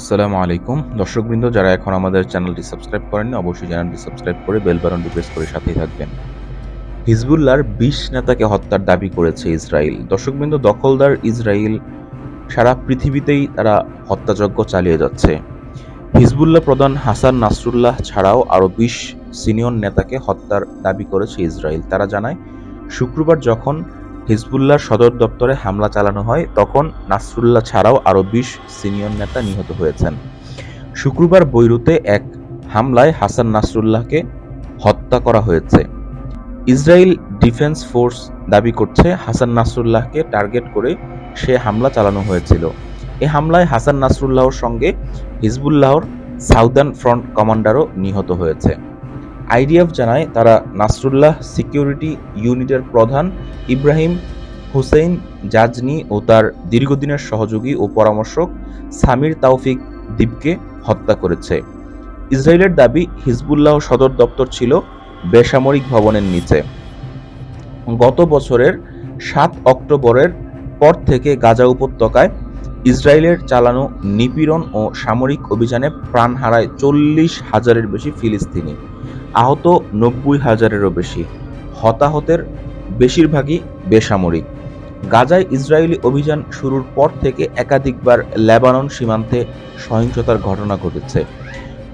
আসসালামু আলাইকুম। দর্শকবৃন্দ, যারা এখন আমাদের চ্যানেলটি সাবস্ক্রাইব করেননি, অবশ্যই চ্যানেলটি সাবস্ক্রাইব করে বেল বাটনটি প্রেস করে সাথেই থাকবেন। হিজবুল্লাহর বিশ নেতাকে হত্যার দাবি করেছে ইসরায়েল। দর্শকবৃন্দ, দখলদার ইসরায়েল সারা পৃথিবীতেই তারা হত্যাযজ্ঞ চালিয়ে যাচ্ছে। হিজবুল্লাহ প্রধান হাসান নাসরুল্লাহ ছাড়াও আরও বিশ সিনিয়র নেতাকে হত্যার দাবি করেছে ইসরায়েল। তারা জানায়, শুক্রবার যখন হিজবুল্লাহর সদর দপ্তরে হামলা চালানো হয়, তখন নাসরুল্লাহ ছাড়াও আরও বিশ সিনিয়র নেতা নিহত হয়েছেন। শুক্রবার বৈরুতে এক হামলায় হাসান নাসরুল্লাহকে হত্যা করা হয়েছে। ইসরায়েল ডিফেন্স ফোর্স দাবি করছে, হাসান নাসরুল্লাহকে টার্গেট করে সে হামলা চালানো হয়েছিল। এ হামলায় হাসান নাসরুল্লাহর সঙ্গে হিজবুল্লাহর সাউদার্ন ফ্রন্ট কমান্ডারও নিহত হয়েছে। আইডিএফ জানায় তারা নাসরুল্লাহ সিকিউরিটি ইউনিটের প্রধান ইব্রাহিম হুসেইন জাজনি ও তার দীর্ঘদিনের সহযোগী ও পরামর্শক সামির তাওফিক দ্বীপকে হত্যা করেছে। ইসরায়েলের দাবি, হিজবুল্লাহ সদর দপ্তর ছিল বেসামরিক ভবনের নিচে। গত বছরের সাত অক্টোবরের পর থেকে গাজা উপত্যকায় ইসরায়েলের চালানো নিপীড়ন ও সামরিক অভিযানে প্রাণ হারায় চল্লিশ হাজারের বেশি ফিলিস্তিনি। আহত নব্বই হাজারেরও বেশি। হতাহতের বেশিরভাগই বেসামরিক। গাজায় ইসরায়েলি অভিযান শুরুর পর থেকে একাধিকবার লেবানন সীমান্তে সহিংসতার ঘটনা ঘটেছে।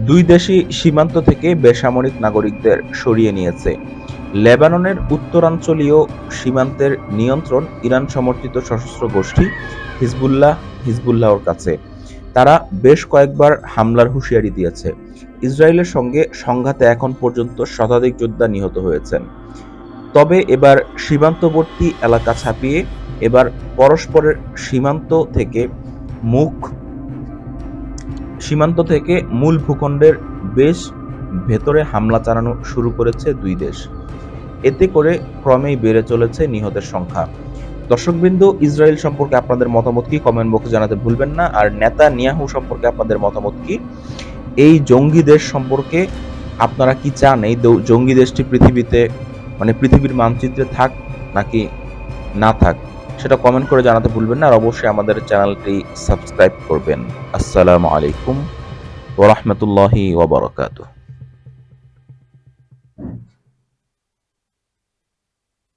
দুই দেশই সীমান্ত থেকে বেসামরিক নাগরিকদের সরিয়ে নিয়েছে। লেবাননের উত্তরাঞ্চলীয় সীমান্তের নিয়ন্ত্রণ ইরান সমর্থিত সশস্ত্র গোষ্ঠী হিজবুল্লাহ হিজবুল্লাহর কাছে। তারা বেশ কয়েকবার হামলার হুঁশিয়ারি দিয়েছে। ইসরায়েলের সঙ্গে সংঘাতে এখন পর্যন্ত শতাধিক যোদ্ধা নিহত হয়েছেন। তবে এবার সীমান্তবর্তী এলাকা ছাপিয়ে এবার পরস্পরের সীমান্ত থেকে মুখ, সীমান্ত থেকে মূল ভূখণ্ডের বেশ ভেতরে হামলা চালানো শুরু করেছে দুই দেশ। এতে করে ক্রমেই বেড়ে চলেছে নিহতের সংখ্যা। দর্শকবৃন্দ, ইসরায়েল সম্পর্কে আপনাদের মতামত কি? কমেন্ট বক্সে জানাতে ভুলবেন না। আর নেতা নিয়াহু সম্পর্কে আপনাদের মতামত কি? এই জঙ্গি দেশ সম্পর্কে আপনারা কি চান? এই জঙ্গি দেশটি পৃথিবীতে মানে পৃথিবীর মানচিত্রে থাক নাকি না থাক, সেটা কমেন্ট করে জানাতে ভুলবেন না। আর অবশ্যই আমাদের চ্যানেলটি সাবস্ক্রাইব করবেন। আসসালামু আলাইকুম ওরহমতুল্লাহি ওবরাকাতুহ